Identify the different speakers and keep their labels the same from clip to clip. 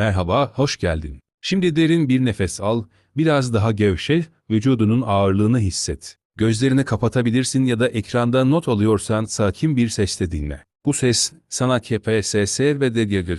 Speaker 1: Merhaba, hoş geldin. Şimdi derin bir nefes al, biraz daha gevşe, vücudunun ağırlığını hisset. Gözlerini kapatabilirsin ya da ekranda not alıyorsan sakin bir sesle dinle. Bu ses sana KPSS ve DGGL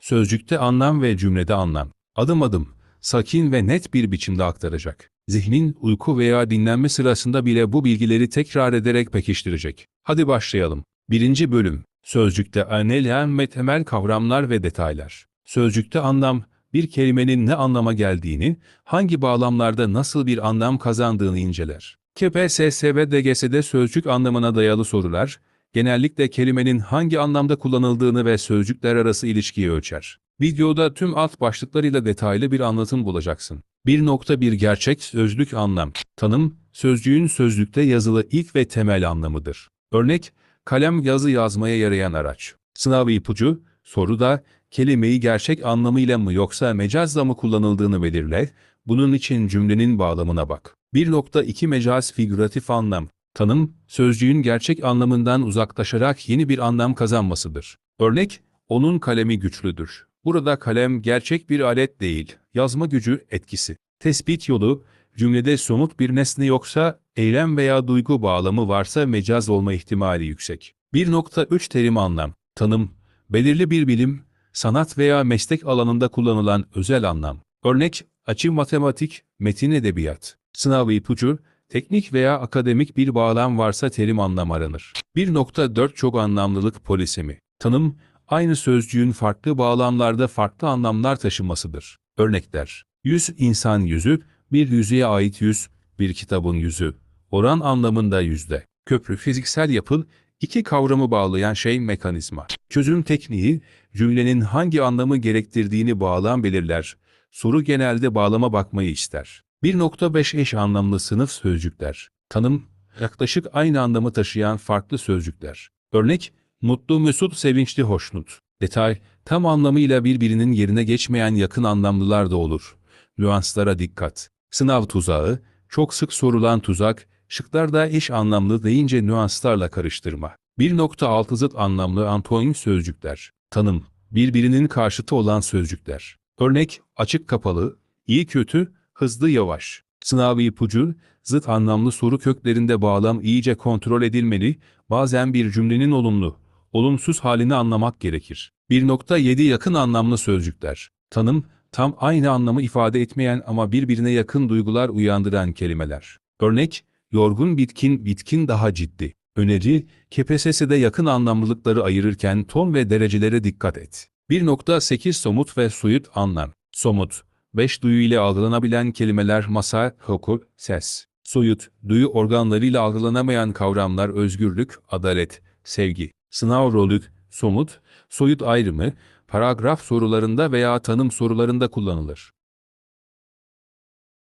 Speaker 1: Sözcükte anlam ve cümlede anlam. Adım adım, sakin ve net bir biçimde aktaracak. Zihnin uyku veya dinlenme sırasında bile bu bilgileri tekrar ederek pekiştirecek. Hadi başlayalım. Birinci bölüm. Sözcükte anelyan ve temel kavramlar ve detaylar. Sözcükte anlam, bir kelimenin ne anlama geldiğini, hangi bağlamlarda nasıl bir anlam kazandığını inceler. KPSS ve DGS'de sözcük anlamına dayalı sorular, genellikle kelimenin hangi anlamda kullanıldığını ve sözcükler arası ilişkiyi ölçer. Videoda tüm alt başlıklarıyla detaylı bir anlatım bulacaksın. 1.1 Gerçek sözlük anlam. Tanım, sözcüğün sözlükte yazılı ilk ve temel anlamıdır. Örnek, kalem yazı yazmaya yarayan araç. Sınav ipucu, soruda kelimeyi gerçek anlamıyla mı yoksa mecazla mı kullanıldığını belirle, bunun için cümlenin bağlamına bak. 1.2 Mecaz figüratif anlam. Tanım, sözcüğün gerçek anlamından uzaklaşarak yeni bir anlam kazanmasıdır. Örnek, onun kalemi güçlüdür. Burada kalem gerçek bir alet değil, yazma gücü etkisi. Tespit yolu, cümlede somut bir nesne yoksa, eylem veya duygu bağlamı varsa mecaz olma ihtimali yüksek. 1.3 Terim anlam. Tanım, belirli bir bilim, sanat veya meslek alanında kullanılan özel anlam. Örnek, açı matematik, metin edebiyat. Sınav ipucu, teknik veya akademik bir bağlam varsa terim anlam aranır. 1.4 Çok anlamlılık polisemi. Tanım, aynı sözcüğün farklı bağlamlarda farklı anlamlar taşımasıdır. Örnekler, yüz insan yüzü, bir yüzeye ait yüz, bir kitabın yüzü, oran anlamında yüzde. Köprü fiziksel yapı, iki kavramı bağlayan şey mekanizma. Çözüm tekniği, cümlenin hangi anlamı gerektirdiğini bağlam belirler. Soru genelde bağlama bakmayı ister. 1.5 Eş anlamlı sınıf sözcükler. Tanım, yaklaşık aynı anlamı taşıyan farklı sözcükler. Örnek, mutlu, mesut, sevinçli, hoşnut. Detay, tam anlamıyla birbirinin yerine geçmeyen yakın anlamlılar da olur. Nüanslara dikkat. Sınav tuzağı, çok sık sorulan tuzak, şıklarda eş anlamlı deyince nüanslarla karıştırma. 1.6 Zıt anlamlı antonim sözcükler. Tanım, birbirinin karşıtı olan sözcükler. Örnek, açık kapalı, iyi kötü, hızlı yavaş. Sınav ipucu, zıt anlamlı soru köklerinde bağlam iyice kontrol edilmeli, bazen bir cümlenin olumlu, olumsuz halini anlamak gerekir. 1.7 Yakın anlamlı sözcükler. Tanım, tam aynı anlamı ifade etmeyen ama birbirine yakın duygular uyandıran kelimeler. Örnek, yorgun bitkin, bitkin daha ciddi. Öneri, KPSS'de yakın anlamlılıkları ayırırken ton ve derecelere dikkat et. 1.8 Somut ve soyut anlam. Somut, beş duyu ile algılanabilen kelimeler masa, koku, ses. Soyut, duyu organlarıyla algılanamayan kavramlar özgürlük, adalet, sevgi. Sınav rolük, somut, soyut ayrımı, paragraf sorularında veya tanım sorularında kullanılır.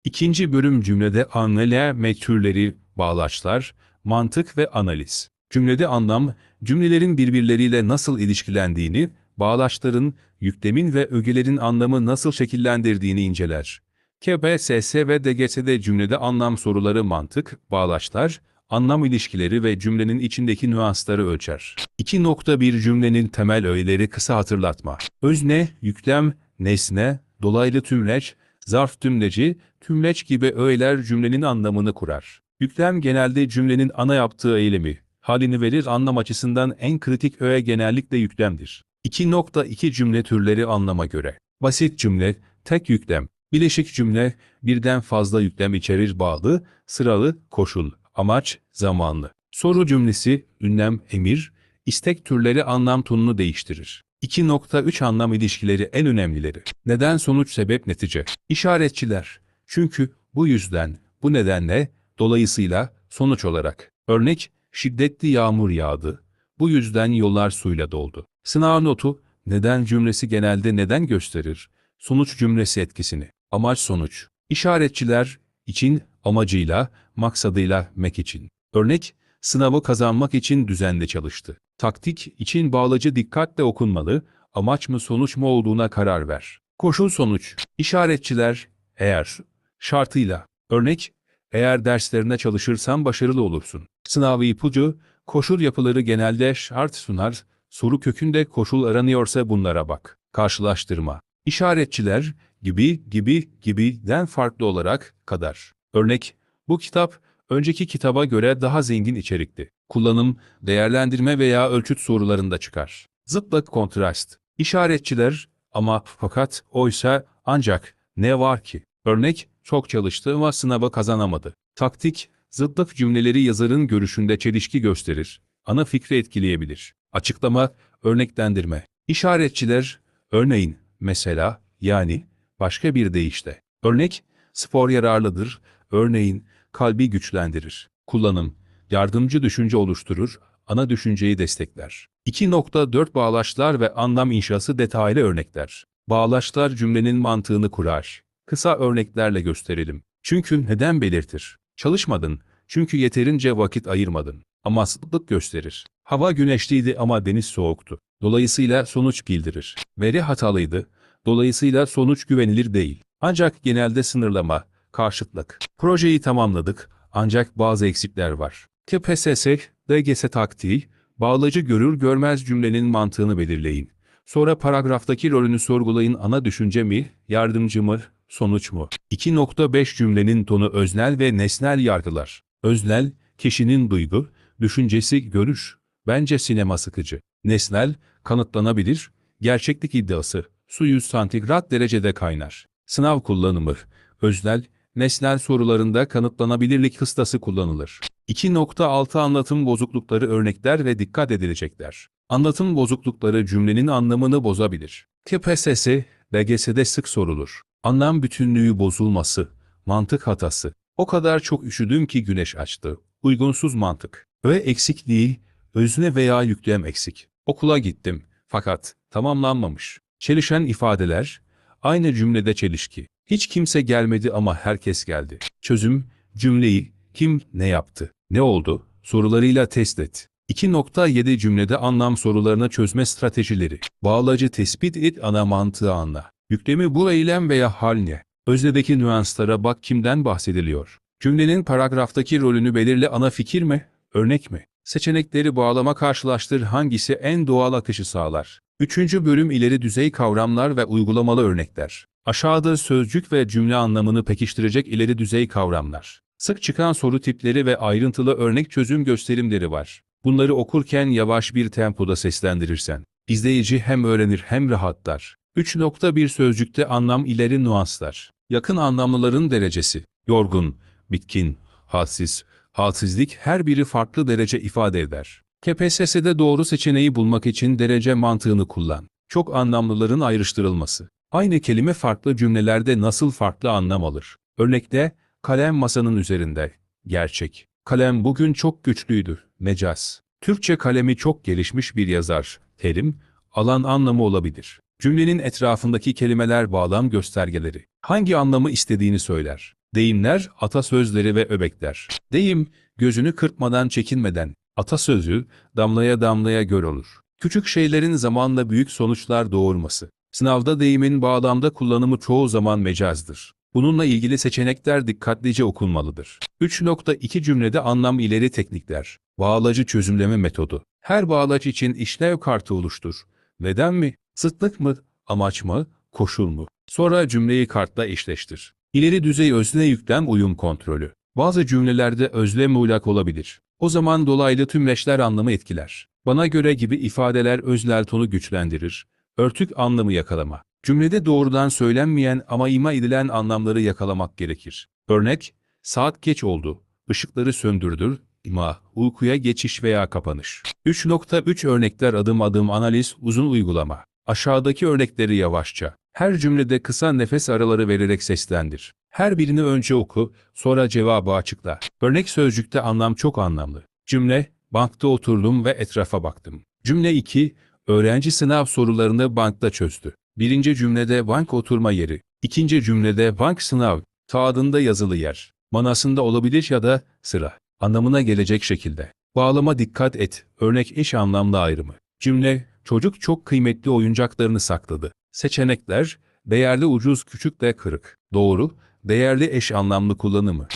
Speaker 1: İkinci bölüm cümlede anlama türleri, bağlaçlar, mantık ve analiz. Cümlede anlam, cümlelerin birbirleriyle nasıl ilişkilendiğini, bağlaçların, yüklemin ve ögelerin anlamı nasıl şekillendirdiğini inceler. KPSS ve DGS'de cümlede anlam soruları mantık, bağlaçlar, anlam ilişkileri ve cümlenin içindeki nüansları ölçer. 2.1 cümlenin temel öğeleri kısa hatırlatma. Özne, yüklem, nesne, dolaylı tümleç, zarf tümleci, tümleç gibi öğeler cümlenin anlamını kurar. Yüklem genelde cümlenin ana yaptığı eylemi, halini verir anlam açısından en kritik öğe genellikle yüklemdir. 2.2 cümle türleri anlama göre. Basit cümle, tek yüklem. Bileşik cümle, birden fazla yüklem içerir bağlı, sıralı, koşul, amaç, zamanlı. Soru cümlesi, ünlem, emir, istek türleri anlam tonunu değiştirir. 2.3 anlam ilişkileri en önemlileri. Neden sonuç sebep netice. İşaretçiler. Çünkü bu yüzden, bu nedenle, dolayısıyla, sonuç olarak. Örnek, şiddetli yağmur yağdı. Bu yüzden yollar suyla doldu. Sınav notu, neden cümlesi genelde neden gösterir? Sonuç cümlesi etkisini. Amaç sonuç. İşaretçiler, için, amacıyla, maksadıyla, mek için. Örnek, sınavı kazanmak için düzenli çalıştı. Taktik, için bağlacı dikkatle okunmalı, amaç mı sonuç mu olduğuna karar ver. Koşul sonuç. İşaretçiler, eğer, şartıyla. Örnek, eğer derslerine çalışırsan başarılı olursun. Sınavı ipucu, koşul yapıları genelde şart sunar, Soru kökünde koşul aranıyorsa bunlara bak. Karşılaştırma. İşaretçiler gibi gibi gibiden farklı olarak kadar. Örnek, bu kitap önceki kitaba göre daha zengin içerikli. Kullanım, değerlendirme veya ölçüt sorularında çıkar. Zıtlık kontrast. İşaretçiler ama fakat oysa ancak ne var ki? Örnek, çok çalıştı ama sınava kazanamadı. Taktik, zıtlık cümleleri yazarın görüşünde çelişki gösterir. Ana fikri etkileyebilir. Açıklama, örneklendirme. İşaretçiler, örneğin, mesela, yani, başka bir deyişle. Örnek, spor yararlıdır, örneğin, kalbi güçlendirir. Kullanım, yardımcı düşünce oluşturur, ana düşünceyi destekler. 2.4 Bağlaçlar ve anlam inşası detaylı örnekler. Bağlaçlar cümlenin mantığını kurar. Kısa örneklerle gösterelim. Çünkü neden belirtir? Çalışmadın, çünkü yeterince vakit ayırmadın. Ama sıklık gösterir. Hava güneşliydi ama deniz soğuktu. Dolayısıyla sonuç bildirir. Veri hatalıydı. Dolayısıyla sonuç güvenilir değil. Ancak genelde sınırlama, karşıtlık. Projeyi tamamladık ancak bazı eksikler var. KPSS, DGS taktiği, bağlacı görür görmez cümlenin mantığını belirleyin. Sonra paragraftaki rolünü sorgulayın ana düşünce mi, yardımcı mı, sonuç mu? 2.5 cümlenin tonu öznel ve nesnel yargılar. Öznel, kişinin duygu, düşüncesi, görüş. Bence sinema sıkıcı. Nesnel, kanıtlanabilir, gerçeklik iddiası, su 100 santigrat derecede kaynar. Sınav kullanımı, öznel, nesnel sorularında kanıtlanabilirlik kıstası kullanılır. 2.6 Anlatım bozuklukları örnekler ve dikkat edilecekler. Anlatım bozuklukları cümlenin anlamını bozabilir. KPSS, BGS'de sık sorulur. Anlam bütünlüğü bozulması, mantık hatası. O kadar çok üşüdüm ki güneş açtı. Uygunsuz mantık. Ve eksikliği, özne veya yüklem eksik. Okula gittim, fakat tamamlanmamış. Çelişen ifadeler, aynı cümlede çelişki. Hiç kimse gelmedi ama herkes geldi. Çözüm, cümleyi, kim, ne yaptı, ne oldu, sorularıyla test et. 2.7 cümlede anlam sorularını çözme stratejileri. Bağlacı tespit et ana mantığı anla. Yüklemi bu eylem veya hal ne? Öznedeki nüanslara bak kimden bahsediliyor. Cümlenin paragraftaki rolünü belirle ana fikir mi, örnek mi? Seçenekleri bağlama karşılaştır hangisi en doğal akışı sağlar. Üçüncü bölüm ileri düzey kavramlar ve uygulamalı örnekler. Aşağıda sözcük ve cümle anlamını pekiştirecek ileri düzey kavramlar. Sık çıkan soru tipleri ve ayrıntılı örnek çözüm gösterimleri var. Bunları okurken yavaş bir tempoda seslendirirsen, izleyici hem öğrenir hem rahatlar. 3.1 Sözcükte anlam ileri nuanslar. Yakın anlamlıların derecesi. Yorgun, bitkin, halsiz, halsizlik her biri farklı derece ifade eder. KPSS'de doğru seçeneği bulmak için derece mantığını kullan. Çok anlamlıların ayrıştırılması. Aynı kelime farklı cümlelerde nasıl farklı anlam alır? Örnekte, kalem masanın üzerinde. Gerçek. Kalem bugün çok güçlüydü. Mecaz. Türkçe kalemi çok gelişmiş bir yazar. Terim, alan anlamı olabilir. Cümlenin etrafındaki kelimeler bağlam göstergeleri. Hangi anlamı istediğini söyler. Deyimler, atasözleri ve öbekler. Deyim, gözünü kırpmadan çekinmeden. Atasözü, damlaya damlaya göl olur. Küçük şeylerin zamanla büyük sonuçlar doğurması. Sınavda deyimin bağlamda kullanımı çoğu zaman mecazdır. Bununla ilgili seçenekler dikkatlice okunmalıdır. 3.2 cümlede anlam ileri teknikler. Bağlacı çözümleme metodu. Her bağlaç için işlev kartı oluştur. Neden mi? Zıtlık mı? Amaç mı? Koşul mu? Sonra cümleyi kartla eşleştir. İleri düzey özne yüklem uyum kontrolü. Bazı cümlelerde özlem muğlak olabilir. O zaman dolaylı tümleşler anlamı etkiler. Bana göre gibi ifadeler özler tonu güçlendirir. Örtük anlamı yakalama. Cümlede doğrudan söylenmeyen ama ima edilen anlamları yakalamak gerekir. Örnek, saat geç oldu, ışıkları söndürdür, ima, uykuya geçiş veya kapanış. 3.3 Örnekler adım adım analiz, uzun uygulama. Aşağıdaki örnekleri yavaşça, her cümlede kısa nefes araları vererek seslendir. Her birini önce oku, sonra cevabı açıkla. Örnek sözcükte anlam çok anlamlı. Cümle, bankta oturdum ve etrafa baktım. Cümle 2, öğrenci sınav sorularını bankta çözdü. Birinci cümlede bank oturma yeri. İkinci cümlede bank sınav, kağıdında yazılı yer. Manasında olabilir ya da sıra. Anlamına gelecek şekilde. Bağlama dikkat et. Örnek eş anlamlı ayrımı. Cümle, çocuk çok kıymetli oyuncaklarını sakladı. Seçenekler, değerli ucuz küçük de kırık. Doğru, değerli eş anlamlı kullanımı.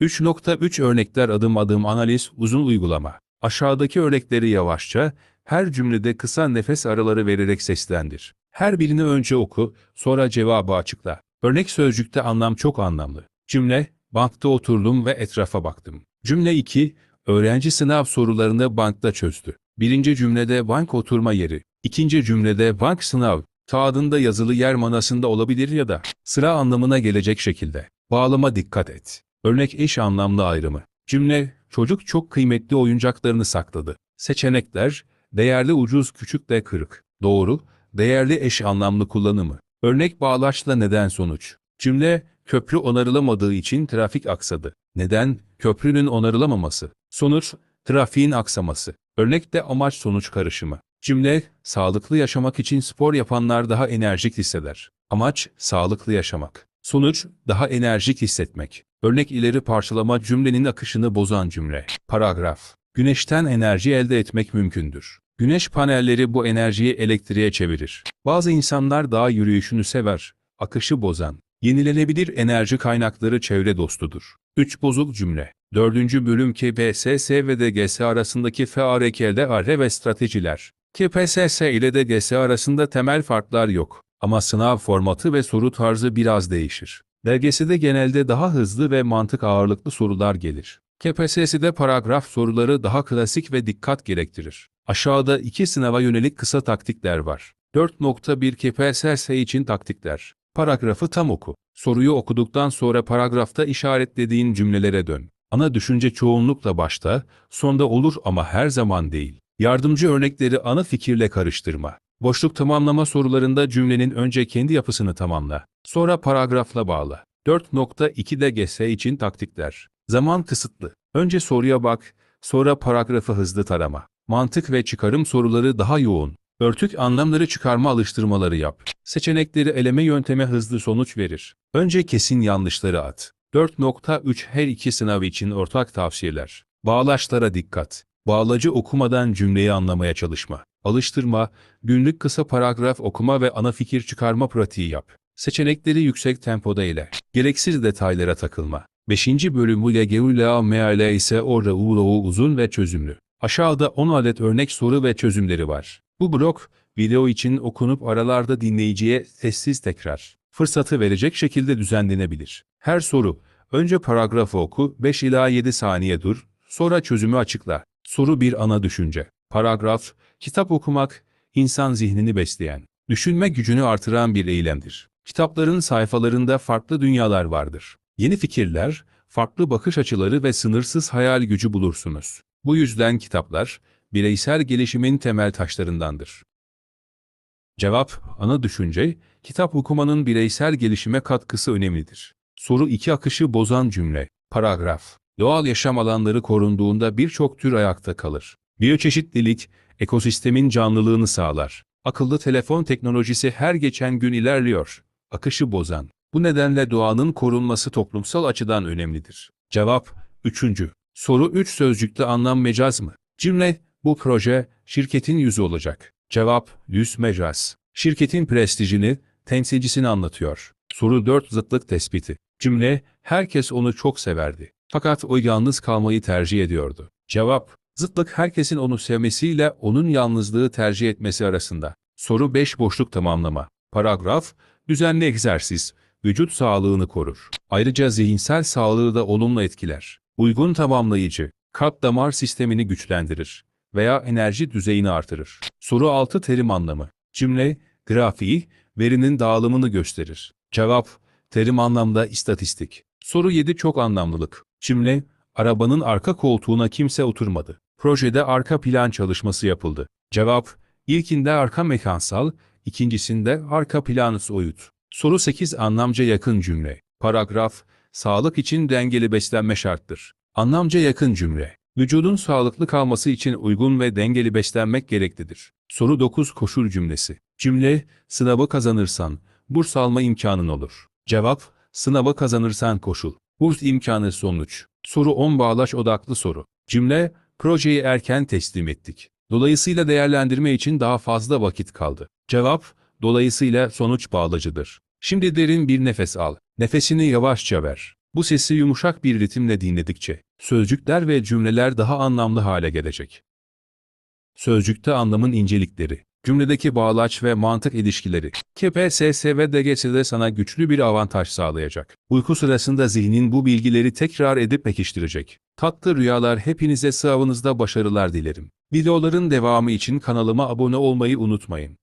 Speaker 1: 3.3 Örnekler adım adım analiz uzun uygulama. Aşağıdaki örnekleri yavaşça, her cümlede kısa nefes araları vererek seslendir. Her birini önce oku, sonra cevabı açıkla. Örnek sözcükte anlam çok anlamlı. Cümle, bankta oturdum ve etrafa baktım. Cümle 2, öğrenci sınav sorularını bankta çözdü. Birinci cümlede bank oturma yeri. İkinci cümlede bank sınav. Kağıdında yazılı yer manasında olabilir ya da sıra anlamına gelecek şekilde. Bağlama dikkat et. Örnek eş anlamlı ayrımı. Cümle, çocuk çok kıymetli oyuncaklarını sakladı. Seçenekler, değerli ucuz küçük de kırık. Doğru, değerli eş anlamlı kullanımı. Örnek bağlaçla neden sonuç. Cümle, köprü onarılamadığı için trafik aksadı. Neden? Köprünün onarılamaması. Sonuç, trafiğin aksaması. Örnekte amaç sonuç karışımı. Cümle, sağlıklı yaşamak için spor yapanlar daha enerjik hisseder. Amaç, sağlıklı yaşamak. Sonuç, daha enerjik hissetmek. Örnek ileri parçalama cümlenin akışını bozan cümle. Paragraf. Güneşten enerji elde etmek mümkündür. Güneş panelleri bu enerjiyi elektriğe çevirir. Bazı insanlar dağ yürüyüşünü sever. Akışı bozan. Yenilenebilir enerji kaynakları çevre dostudur. 3 bozuk cümle. 4. bölüm KPSS ve DGS arasındaki FARK'de ve stratejiler. KPSS ile DGS arasında temel farklar yok. Ama sınav formatı ve soru tarzı biraz değişir. DGS'de genelde daha hızlı ve mantık ağırlıklı sorular gelir. KPSS'de paragraf soruları daha klasik ve dikkat gerektirir. Aşağıda iki sınava yönelik kısa taktikler var. 4.1 KPSS için taktikler. Paragrafı tam oku. Soruyu okuduktan sonra paragrafta işaretlediğin cümlelere dön. Ana düşünce çoğunlukla başta, sonda olur ama her zaman değil. Yardımcı örnekleri ana fikirle karıştırma. Boşluk tamamlama sorularında cümlenin önce kendi yapısını tamamla. Sonra paragrafla bağla. 4.2'de GS için taktikler. Zaman kısıtlı. Önce soruya bak, sonra paragrafı hızlı tarama. Mantık ve çıkarım soruları daha yoğun. Örtük anlamları çıkarma alıştırmaları yap. Seçenekleri eleme yönteme hızlı sonuç verir. Önce kesin yanlışları at. 4.3 her iki sınav için ortak tavsiyeler. Bağlaçlara dikkat. Bağlacı okumadan cümleyi anlamaya çalışma. Alıştırma, günlük kısa paragraf okuma ve ana fikir çıkarma pratiği yap. Seçenekleri yüksek tempoda ile. Gereksiz detaylara takılma. 5. bölümüyle Geula meale ise orada uğrağı uzun ve çözümlü. Aşağıda 10 adet örnek soru ve çözümleri var. Bu blok, video için okunup aralarda dinleyiciye sessiz tekrar fırsatı verecek şekilde düzenlenebilir. Her soru, önce paragrafı oku, 5 ila 7 saniye dur, sonra çözümü açıkla. Soru bir ana düşünce. Paragraf, kitap okumak, insan zihnini besleyen, düşünme gücünü artıran bir eylemdir. Kitapların sayfalarında farklı dünyalar vardır. Yeni fikirler, farklı bakış açıları ve sınırsız hayal gücü bulursunuz. Bu yüzden kitaplar, bireysel gelişimin temel taşlarındandır. Cevap, ana düşünce, kitap okumanın bireysel gelişime katkısı önemlidir. Soru 2 akışı bozan cümle, paragraf. Doğal yaşam alanları korunduğunda birçok tür ayakta kalır. Biyoçeşitlilik, ekosistemin canlılığını sağlar. Akıllı telefon teknolojisi her geçen gün ilerliyor. Akışı bozan. Bu nedenle doğanın korunması toplumsal açıdan önemlidir. Cevap 3. Soru 3 sözcükte anlam mecaz mı? Cümle, bu proje şirketin yüzü olacak. Cevap, yüz mecaz. Şirketin prestijini, temsilcisini anlatıyor. Soru 4 zıtlık tespiti. Cümle, herkes onu çok severdi. Fakat o yalnız kalmayı tercih ediyordu. Cevap, zıtlık herkesin onu sevmesiyle onun yalnızlığı tercih etmesi arasında. Soru 5 boşluk tamamlama. Paragraf, düzenli egzersiz, vücut sağlığını korur. Ayrıca zihinsel sağlığı da olumlu etkiler. Uygun tamamlayıcı, kalp damar sistemini güçlendirir veya enerji düzeyini artırır. Soru 6 terim anlamı. Cümle, grafiği, verinin dağılımını gösterir. Cevap, terim anlamda istatistik. Soru 7 çok anlamlılık. Cümle, arabanın arka koltuğuna kimse oturmadı. Projede arka plan çalışması yapıldı. Cevap, ilkinde arka mekansal, ikincisinde arka plan soyut. Soru 8 anlamca yakın cümle. Paragraf, sağlık için dengeli beslenme şarttır. Anlamca yakın cümle. Vücudun sağlıklı kalması için uygun ve dengeli beslenmek gereklidir. Soru 9 koşul cümlesi. Cümle, sınavı kazanırsan, burs alma imkanın olur. Cevap, sınavı kazanırsan koşul. Burs imkanı sonuç. Soru 10 bağlaç odaklı soru. Cümle, projeyi erken teslim ettik. Dolayısıyla değerlendirme için daha fazla vakit kaldı. Cevap, dolayısıyla sonuç bağlacıdır. Şimdi derin bir nefes al. Nefesini yavaşça ver. Bu sesi yumuşak bir ritimle dinledikçe, sözcükler ve cümleler daha anlamlı hale gelecek. Sözcükte anlamın incelikleri, cümledeki bağlaç ve mantık ilişkileri, KPSS ve DGS'de sana güçlü bir avantaj sağlayacak. Uyku sırasında zihnin bu bilgileri tekrar edip pekiştirecek. Tatlı rüyalar hepinize sınavınızda başarılar dilerim. Videoların devamı için kanalıma abone olmayı unutmayın.